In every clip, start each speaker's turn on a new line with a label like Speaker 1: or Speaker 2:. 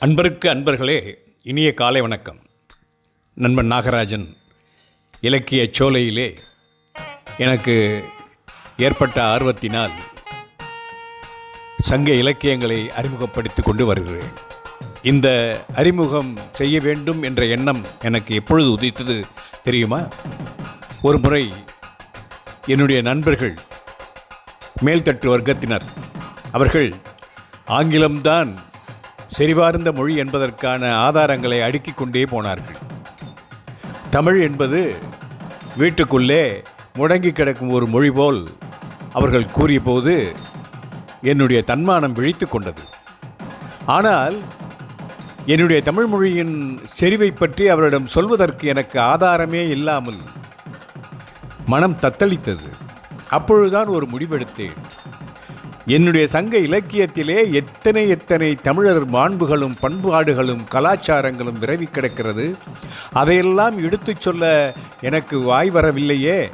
Speaker 1: அன்பருக்கு அன்பர்களே இனிய காலை வணக்கம். நண்பன் நாகராஜன் இலக்கிய சோலையிலே எனக்கு ஏற்பட்ட ஆர்வத்தினால் சங்க இலக்கியங்களை அறிமுகப்படுத்தி கொண்டு வருகிறேன். இந்த அறிமுகம் செய்ய வேண்டும் என்ற எண்ணம் எனக்கு எப்பொழுது உதித்தது தெரியுமா? ஒரு முறை என்னுடைய நண்பர்கள் மேல்தட்டு வர்க்கத்தினர் அவர்கள் ஆங்கிலம்தான் செறிவார்ந்த மொழி என்பதற்கான ஆதாரங்களை அடுக்கிக் கொண்டே போனார்கள். தமிழ் என்பது வீட்டுக்குள்ளே முடங்கி கிடக்கும் ஒரு மொழி போல் அவர்கள் கூறியபோது என்னுடைய தன்மானம் விழித்து கொண்டது. ஆனால் என்னுடைய தமிழ் மொழியின் செறிவை பற்றி அவரிடம் சொல்வதற்கு எனக்கு ஆதாரமே இல்லாமல் மனம் தத்தளித்தது. அப்பொழுதுதான் ஒரு முடிவெடுத்தேன். என்னுடைய சங்க இலக்கியத்திலே எத்தனை எத்தனை தமிழர் மாண்புகளும் பண்பாடுகளும் கலாச்சாரங்களும் விரவி கிடக்கிறது அதையெல்லாம் எடுத்துச் சொல்ல எனக்கு வாய் வரவில்லையே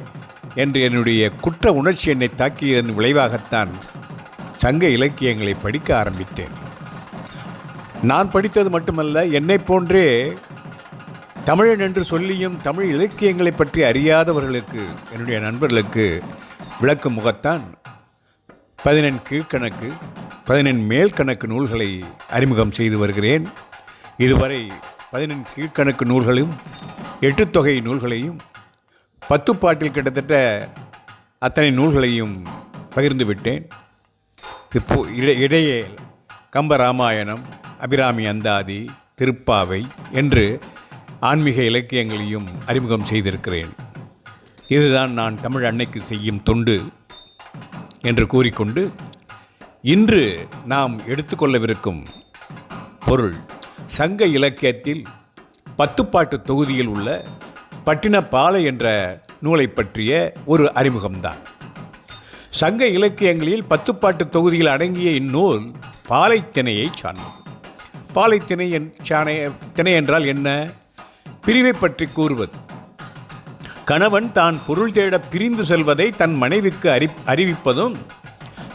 Speaker 1: என்று என்னுடைய குற்ற உணர்ச்சி என்னை தாக்கியதன் விளைவாகத்தான் சங்க இலக்கியங்களை படிக்க ஆரம்பித்தேன். நான் படித்தது மட்டுமல்ல என்னை போன்றே தமிழன் என்று சொல்லியும் தமிழ் இலக்கியங்களை பற்றி அறியாதவர்களுக்கு என்னுடைய நண்பர்களுக்கு விளக்கும் முகத்தான் பதினெண் கீழ்கணக்கு பதினெண் மேல் கணக்கு நூல்களை அறிமுகம் செய்து வருகிறேன். இதுவரை பதினெண் கீழ்கணக்கு நூல்களையும் எட்டுத்தொகை நூல்களையும் பத்துப்பாட்டில் கிட்டத்தட்ட அத்தனை நூல்களையும் பகிர்ந்து விட்டேன். இப்போ இட- இடையே கம்ப ராமாயணம் அபிராமி அந்தாதி திருப்பாவை என்று ஆன்மீக இலக்கியங்களையும் அறிமுகம் செய்திருக்கிறேன். இதுதான் நான் தமிழ் அன்னைக்கு செய்யும் தொண்டு. என்று கூறிக்கொண்டு இன்று நாம் எடுத்துக்கொள்ளவிருக்கும் பொருள் சங்க இலக்கியத்தில் பத்துப்பாட்டு தொகுதியில் உள்ள பட்டினப்பாலை என்ற நூலை பற்றிய ஒரு அறிமுகம்தான். சங்க இலக்கியங்களில் பத்துப்பாட்டு தொகுதியில் அடங்கிய இந்நூல் பாலைத்திணையை சார்ந்தது. பாலைத்திணை என் சாணை திணை என்றால் என்ன? பிரிவை பற்றி கூறுவது. கணவன் தான் பொருள் தேட பிரிந்து செல்வதை தன் மனைவிக்கு அறி அறிவிப்பதும்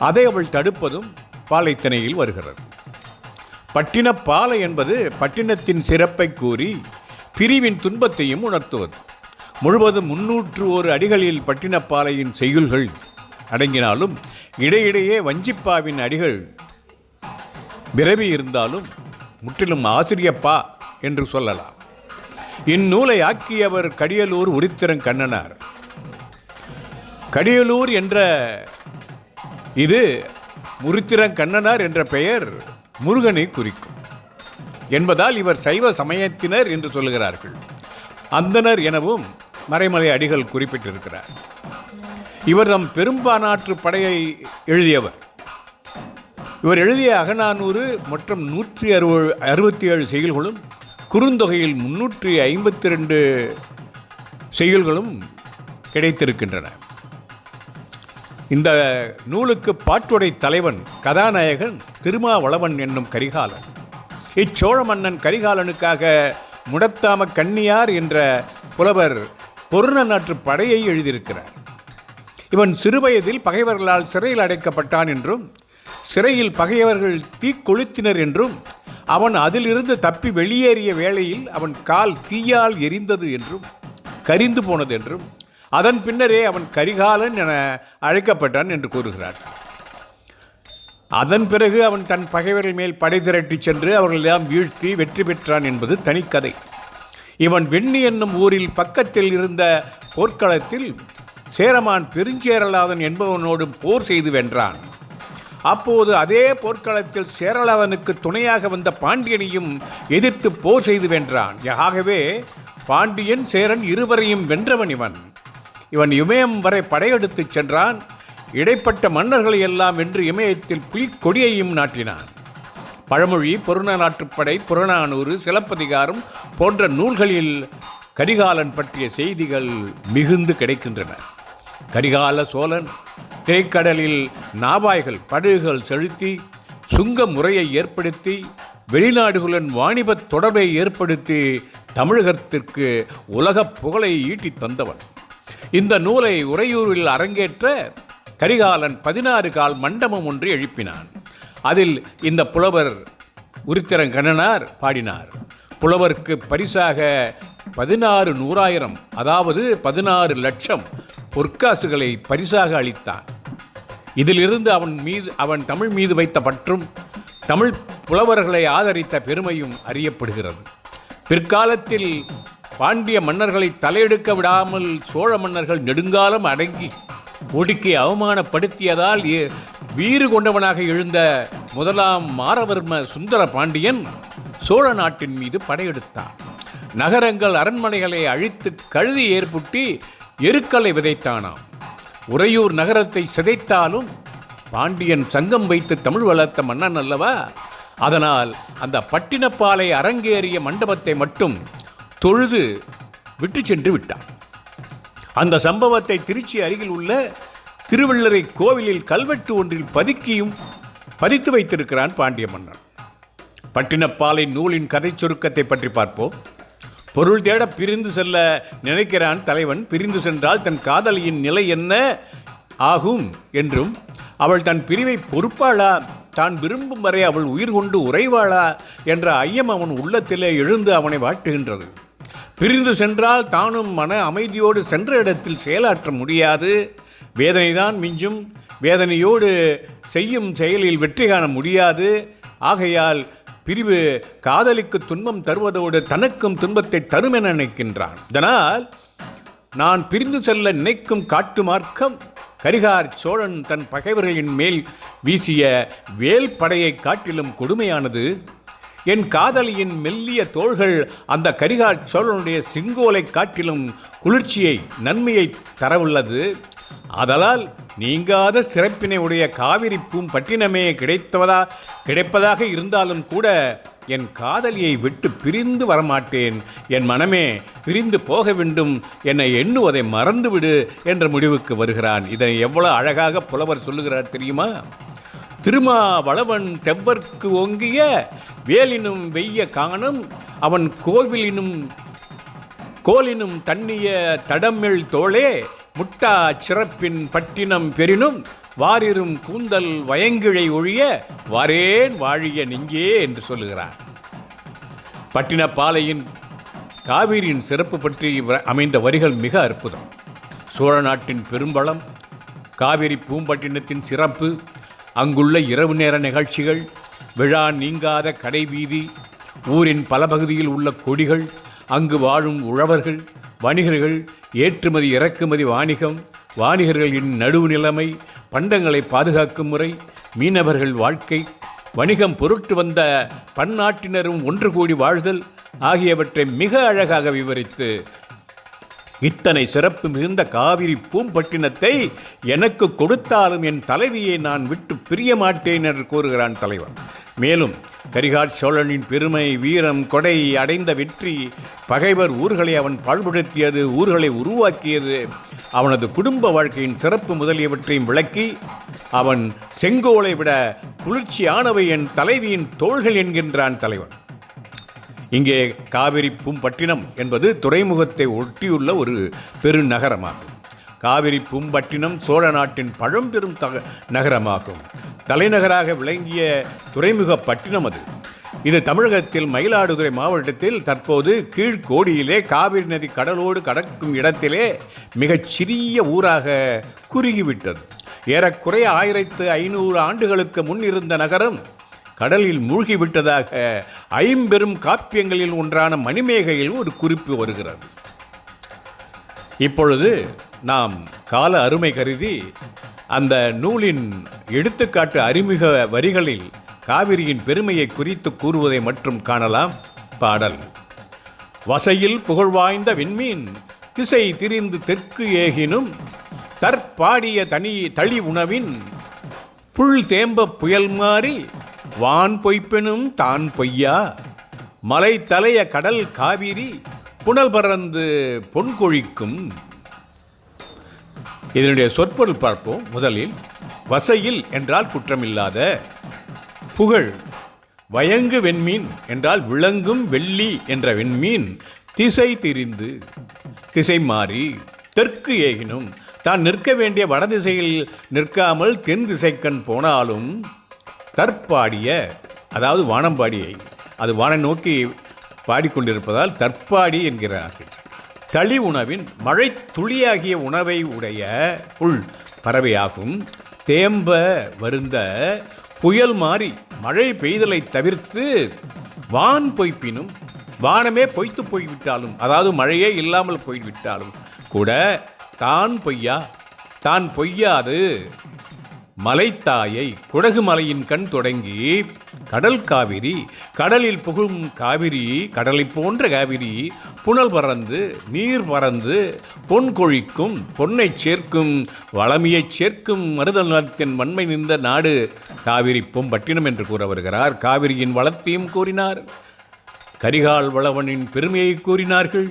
Speaker 1: அதை அவள் தடுப்பதும் பாலைத்தனையில் வருகிறது. பட்டின பாலை என்பது பட்டினத்தின் சிறப்பை கூறி பிரிவின் துன்பத்தையும் உணர்த்துவது. முழுவதும் முன்னூற்று ஒரு அடிகளில் பட்டினப்பாலையின் செய்யுள்கள் அடங்கினாலும் இடையிடையே வஞ்சிப்பாவின் அடிகள் விரவி இருந்தாலும் முற்றிலும் ஆசிரியப்பா என்று சொல்லலாம். இந்நூலை ஆக்கியவர் கடியலூர் உரித்திரன் கண்ணனார். கடியலூர் என்ற இது உரித்திரன் கண்ணனார் என்ற பெயர் முருகனை குறிக்கும் என்பதால் இவர் சைவ சமயத்தினர் என்று சொல்லுகிறார்கள். அந்தனர் எனவும் மறைமலை அடிகள் குறிப்பிட்டிருக்கிறார். இவர் தம் பெரும்பானாற்று படையை எழுதியவர். இவர் எழுதிய அகநானூறு மற்றும் நூற்றி அறுபது அறுபத்தி ஏழு செய்யுள்களும் குறுந்தொகையில் முன்னூற்றி ஐம்பத்தி ரெண்டு செய்யுள்களும் கிடைத்திருக்கின்றன. இந்த நூலுக்கு பாட்டுடை தலைவன் கதாநாயகன் திருமாவளவன் என்னும் கரிகாலன். இச்சோழ மன்னன் கரிகாலனுக்காக முடத்தாம கன்னியார் என்ற புலவர் பொருண நாற்று படையை எழுதியிருக்கிறார். இவன் சிறுவயதில் பகைவர்களால் சிறையில் அடைக்கப்பட்டான் என்றும் சிறையில் பகைவர்கள் தீக்கொளுத்தினர் என்றும் அவன் அதிலிருந்து தப்பி வெளியேறிய வேளையில் அவன் கால் தீயால் எரிந்தது என்றும் கரிந்து போனது என்றும் அதன் பின்னரே அவன் கரிகாலன் என அழைக்கப்பட்டான் என்று கூறுகிறார். அதன் பிறகு அவன் தன் பகைவர்கள் மேல் படை திரட்டிச் சென்று அவர்களெல்லாம் வீழ்த்தி வெற்றி பெற்றான் என்பது தனிக்கதை. இவன் வெண்ணி என்னும் ஊரில் பக்கத்தில் இருந்த போர்க்களத்தில் சேரமான் பெருஞ்சேரலாதன் என்பவனோடு போர் செய்து வென்றான். அப்போது அதே போர்க்களத்தில் சேரலாதனுக்கு துணையாக வந்த பாண்டியனையும் எதிர்த்து போர் செய்து வென்றான். ஆகவே பாண்டியன் சேரன் இருவரையும் வென்றவன் இவன். இவன் இமயம் வரை படையெடுத்துச் சென்றான். இடைப்பட்ட மன்னர்களை எல்லாம் வென்று இமயத்தில் புலிக்கொடியையும் நாட்டினான். பழமொழி புறந புறநானூறு சிலப்பதிகாரம் போன்ற நூல்களில் கரிகாலன் பற்றிய செய்திகள் மிகுந்து கிடைக்கின்றன. கரிகால சோழன் திரைக்கடலில் நாவாய்கள் படகுகள் செலுத்தி சுங்க முறையை ஏற்படுத்தி வெளிநாடுகளுடன் வாணிபத் தொடர்பை ஏற்படுத்தி தமிழகத்திற்கு உலகப் புகழை ஈட்டித் தந்தவன். இந்த நூலை உறையூரில் அரங்கேற்ற கரிகாலன் பதினாறு கால் மண்டபம் ஒன்று எழுப்பினான். அதில் இந்த புலவர் உருத்திரங்கண்ணனார் பாடினார். புலவருக்கு பரிசாக பதினாறு நூறாயிரம் அதாவது பதினாறு லட்சம் பொற்காசுகளை பரிசாக அளித்தான். இதிலிருந்து அவன் மீது அவன் தமிழ் மீது வைத்த பற்றும் தமிழ் புலவர்களை ஆதரித்த பெருமையும் அறியப்படுகிறது. பிற்காலத்தில் பாண்டிய மன்னர்களை தலையெடுக்க விடாமல் சோழ மன்னர்கள் நெடுங்காலம் அடங்கி ஒடுக்கி அவமானப்படுத்தியதால் ஏ- வீறு கொண்டவனாக எழுந்த முதலாம் மாரவர்ம சுந்தர பாண்டியன் சோழ நாட்டின் மீது படையெடுத்தான். நகரங்கள் அரண்மனைகளை அழித்து கழுதி ஏற்புட்டி எருக்களை விதைத்தானாம். உறையூர் நகரத்தை சிதைத்தாலும் பாண்டியன் சங்கம் வைத்து தமிழ் வளர்த்த மன்னன் அல்லவா? அதனால் அந்த பட்டினப்பாலை அரங்கேறிய மண்டபத்தை மட்டும் தொழுது விட்டு சென்று விட்டான். அந்த சம்பவத்தை திருச்சி அருகில் உள்ள திருவள்ளரை கோவிலில் கல்வெட்டு ஒன்றில் பதுக்கியும் பதித்து வைத்திருக்கிறான் பாண்டிய மன்னன். பட்டினப்பாலை நூலின் கதை சுருக்கத்தை பற்றி பார்ப்போம். பொருள் தேட பிரிந்து செல்ல நினைக்கிறான் தலைவன். பிரிந்து சென்றால் தன் காதலியின் நிலை என்ன? ஆகும் என்றும் அவள் தன் பிரிவை பொறுப்பாளா? தான் விரும்பும் வரை அவள் உயிர் கொண்டு உறைவாளா? என்ற ஐயம் அவன் உள்ளத்திலே எழுந்து அவனை வாட்டுகின்றது. பிரிந்து சென்றால் தானும் மன அமைதியோடு சென்ற இடத்தில் செயலாற்ற முடியாது. வேதனைதான் மிஞ்சும். வேதனையோடு செய்யும் செயலில் வெற்றி காண முடியாது. ஆகையால் பிரிவு காதலிக்கு துன்பம் தருவதோடு தனக்கும் துன்பத்தை தரும் என நினைக்கின்றான். இதனால் நான் பிரிந்து செல்ல நினைக்கும் காட்டு மார்க்கம் கரிகார் சோழன் தன் பகைவர்களின் மேல் வீசிய வேல் படையை காட்டிலும் கொடுமையானது. என் காதலியின் மெல்லிய தோள்கள் அந்த கரிகார் சோழனுடைய செங்கோலை காட்டிலும் குளிர்ச்சியை நன்மையை தரவுள்ளது. ஆதலால் நீங்காத சிறப்பினை உடைய காவிரி பூம்பட்டினமே கிடைத்தவதா கிடைப்பதாக இருந்தாலும் கூட என் காதலியை விட்டு பிரிந்து வரமாட்டேன். என் மனமே பிரிந்து போக வேண்டும். என்னை எண்ணுவதை மறந்துவிடு என்ற முடிவுக்கு வருகிறான். இதனை எவ்வளோ அழகாக புலவர் சொல்லுகிறார் தெரியுமா? திருமாவளவன் தெவ்வர்க்கு ஓங்கிய வேலினும் வெய்ய காணும் அவன் கோவிலினும் கோலினும் தண்ணிய தடமிழ் தோளே முட்டா சிறப்பின் பட்டினம் பெரினும் வாரிரும் கூந்தல் வயங்கிழை ஒழிய வாரேன் வாழிய நெஞ்சே என்று சொல்லுகிறார் பட்டினப்பாலையின் காவிரியின் சிறப்பு பற்றி அமைந்த வரிகள் மிக அற்புதம். சோழ நாட்டின் பெரும்பலம் காவிரி பூம்பட்டினத்தின் சிறப்பு அங்குள்ள இரவு நேர நிகழ்ச்சிகள் விழா நீங்காத கடைவீதி ஊரின் பல பகுதியில் உள்ள கொடிகள் அங்கு வாழும் உழவர்கள் வணிகர்கள் ஏற்றுமதி இறக்குமதி வாணிகம் வாணிகர்களின் நடுவு நிலைமை பண்டங்களை பாதுகாக்கும் முறை மீனவர்கள் வாழ்க்கை வணிகம் பொருட்டு வந்த பன்னாட்டினரும் ஒன்று கூடி வாழ்தல் ஆகியவற்றை மிக அழகாக விவரித்து இத்தனை சிறப்பு மிகுந்த காவிரி பூம்பட்டினத்தை எனக்கு கொடுத்தாலும் என் தலைவியை நான் விட்டு பிரிய மாட்டேன் என்று கூறுகிறான் தலைவன். மேலும் கரிகாட் சோழனின் பெருமை வீரம் கொடை அடைந்த வெற்றி பகைவர் ஊர்களை அவன் பாழ்படுத்தியது ஊர்களை உருவாக்கியது அவனது குடும்ப வாழ்க்கையின் சிறப்பு முதலியவற்றையும் விளக்கி அவன் செங்கோலை விட குளிர்ச்சியானவை என் தலைவியின் தோள்கள் என்கின்றான் தலைவன். இங்கே காவிரி பூம்பட்டினம் என்பது துறைமுகத்தை ஒட்டியுள்ள ஒரு பெருநகரமாகும். காவிரி பூம்பட்டினம் சோழ நாட்டின் பழம்பெரும் தக நகரமாகும். தலைநகராக விளங்கிய துறைமுக பட்டினம் அது. இது தமிழகத்தில் மயிலாடுதுறை மாவட்டத்தில் தற்போது கீழ்கோடியிலே காவிரி நதி கடலோடு கடக்கும் இடத்திலே மிகச் சிறிய ஊராக குறுகிவிட்டது. ஏறக்குறைய ஆயிரத்து ஐநூறு ஆண்டுகளுக்கு முன் இருந்த நகரம் கடலில் மூழ்கிவிட்டதாக ஐம்பெரும் காப்பியங்களில் ஒன்றான மணிமேகையில் ஒரு குறிப்பு வருகிறது. இப்பொழுது நாம் கால அருமை கருதி அந்த நூலின் எடுத்துக்காட்டு அறிமுக வரிகளில் காவிரியின் பெருமையை குறித்து கூறுவதை மட்டும் காணலாம். பாடல். வசையில் புகழ்வாய்ந்த விண்மீன் திசை திரிந்து தெற்கு ஏகினும் தற்பாடிய தனி தளி உணவின் புல் தேம்ப புயல் மாறி வான் பொய்ப்பெனும் தான் பொய்யா? மலை தலைய கடல் காவிரி புனல் பறந்து பொன் கொழிக்கும். இதனுடைய சொற்பொருள் பார்ப்போம். முதலில் வசையில் என்றால் குற்றமில்லாத புகழ் வயங்கு வெண்மீன் என்றால் விளங்கும் வெள்ளி என்ற வெண்மீன் திசை திரிந்து திசை மாறி தெற்கு ஏகினும் தான் நிற்க வேண்டிய வடதிசையில் நிற்காமல் தென் திசைக்கண் போனாலும் தற்பாடிய அதாவது வானம்பாடியை அது வானை நோக்கி பாடிக்கொண்டிருப்பதால் தற்பாடி என்கிறார்கள் தளி உணவின் மழை துளியாகிய உணவை உடைய புல் பறவையாகும். தேம்ப வருந்த புயல் மாறி மழை பெய்தலை தவிர்த்து வான் பொய்ப்பினும் வானமே பொய்த்து போய்விட்டாலும் அதாவது மழையே இல்லாமல் போய்விட்டாலும் கூட தான் பொய்யா? தான் பொய்யாது. மலைத்தாயை குடகு மலையின் கண் தொடங்கி கடல் காவிரி கடலில் புகும் காவிரி கடலை போன்ற காவிரி புனல் பறந்து நீர் பறந்து பொன் கொழிக்கும் பொன்னைச் சேர்க்கும் வளமையைச் சேர்க்கும் மருதல் நலத்தின் வன்மை நின்ற நாடு காவிரி பொம்பட்டினம் என்று கூற வருகிறார். காவிரியின் வளத்தையும் கூறினார். கரிகால் வளவனின் பெருமையை கூறினார்கள்.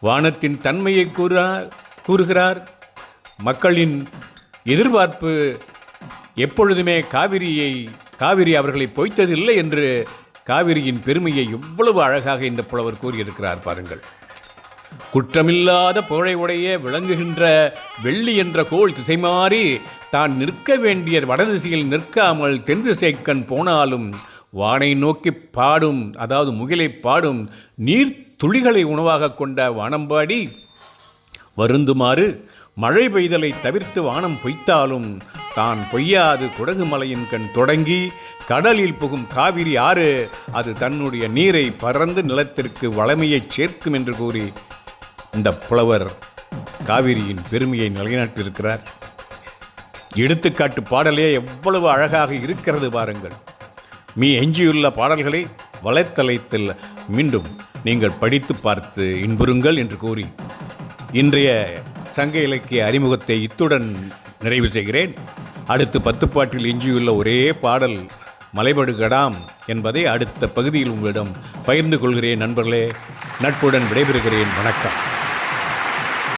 Speaker 1: வானத்தின் தன்மையை கூறா கூறுகிறார். மக்களின் எதிர்பார்ப்பு எப்பொழுதுமே காவிரியை காவிரி அவர்களை பொய்த்ததில்லை என்று காவிரியின் பெருமையை எவ்வளவு அழகாக இந்த புலவர் கூறியிருக்கிறார் பாருங்கள். குற்றமில்லாத புகழை உடைய விளங்குகின்ற வெள்ளி என்ற கோள் திசை மாறி தான் நிற்க வேண்டிய வடதிசையில் நிற்காமல் தென் திசைக்கண் போனாலும் வானை நோக்கி பாடும் அதாவது முகிலை பாடும் நீர் துளிகளை உணவாக கொண்ட வானம்பாடி. வருந்துமாறு மழை பெய்தலை தவிர்த்து வானம் பொய்த்தாலும் தான் பொய்யாது குடகு மலையின் கண் தொடங்கி கடலில் புகும் காவிரி ஆறு அது தன்னுடைய நீரை பறந்து நிலத்திற்கு வளமையைச் சேர்க்கும் என்று கூறி இந்த புலவர் காவிரியின் பெருமையை நிலைநாட்டியிருக்கிறார். எடுத்துக்காட்டு பாடலே எவ்வளவு அழகாக இருக்கிறது பாருங்கள். மீ எஞ்சியுள்ள பாடல்களை வலைத்தளத்தில் மீண்டும் நீங்கள் படித்து பார்த்து இன்புறுங்கள் என்று கூறி இன்றைய சங்க இலக்கிய அறிமுகத்தை இத்துடன் நிறைவு செய்கிறேன். அடுத்து பத்து பாட்டில் எஞ்சியுள்ள ஒரே பாடல் மலைபடுகடாம் என்பதை அடுத்த பகுதியில் உங்களிடம் பகிர்ந்து கொள்கிறேன் நண்பர்களே. நட்புடன் விடைபெறுகிறேன். வணக்கம்.